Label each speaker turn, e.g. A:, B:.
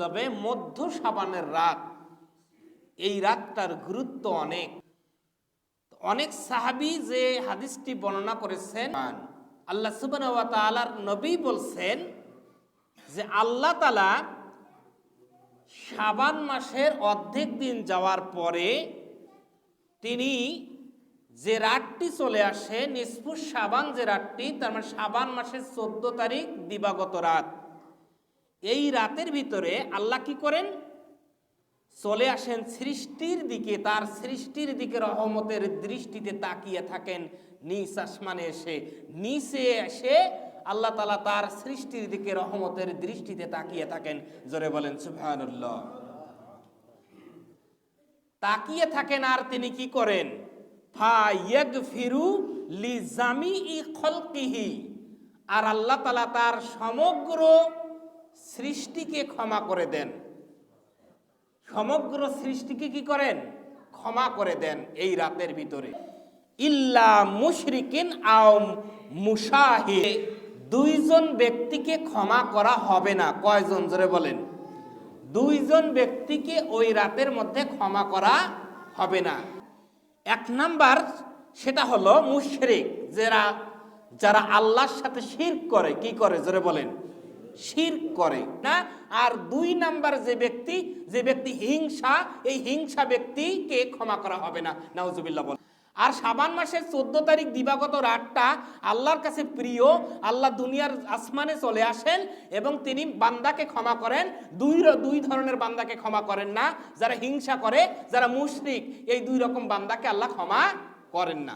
A: যাবে মধ্য সাবানের রাত এই রাতটার গুরুত্ব অনেক। অনেক সাহাবি যে হাদিসটি বর্ণনা করেছেন, আল্লাহ সুবান নবী বলছেন যে আল্লাহ তালা সাবান মাসের অর্ধেক দিন যাওয়ার পরে তিনি যে রাতটি চলে আসে, নিষ্পুষ সাবান যে রাতটি, তার মানে সাবান মাসের চোদ্দ তারিখ দিবাগত রাত। এই রাতের ভিতরে আল্লাহ কি করেন? চলে আসেন সৃষ্টির দিকে, তার সৃষ্টির দিকে রহমতের দৃষ্টিতে তাকিয়ে থাকেন নিচ আসমানে এসে। নিচে এসে আল্লাহ তালা তার সৃষ্টির দিকে রহমতের দৃষ্টিতে তাকিয়ে থাকেন। জোরে বলেন, সুবহানাল্লাহ। তাকিয়ে থাকেন আর তিনি কি করেন? ফাইয়াগফিরু লিজামিই খলকিহি। আর আল্লাহ তালা তার সমগ্র সৃষ্টিকে ক্ষমা করে দেন। সমগ্র সৃষ্টিকে কি করেন? ক্ষমা করে দেন এই রাতের ভিতরে। ইল্লা মুশরিকিন আও মুসাহি দুইজন ব্যক্তিকে ক্ষমা করা হবে না। কয়জন? জোরে বলেন। দুইজন ব্যক্তিকে ওই রাতের মধ্যে ক্ষমা করা হবে না। এক নাম্বার সেটা হলো মুশরিক, যারা যারা আল্লাহর সাথে শির করে। কি করে? জোরে বলেন। শির করে, না? আর দুই নাম্বার যে ব্যক্তি যে ব্যক্তি হিংসা, এই হিংসা ব্যক্তিকে ক্ষমা করা হবে না। নাউজুবিল্লাহ বল। আর সাবান মাসের চোদ্দ তারিখ দিবাগত রাতটা আল্লাহর কাছে প্রিয়, আল্লাহ দুনিয়ার আসমানে চলে আসেন এবং তিনি বান্দাকে ক্ষমা করেন। দুই দুই ধরনের বান্দাকে ক্ষমা করেন না। যারা হিংসা করে, যারা মুশরিক, এই দুই রকম বান্দাকে আল্লাহ ক্ষমা করেন না।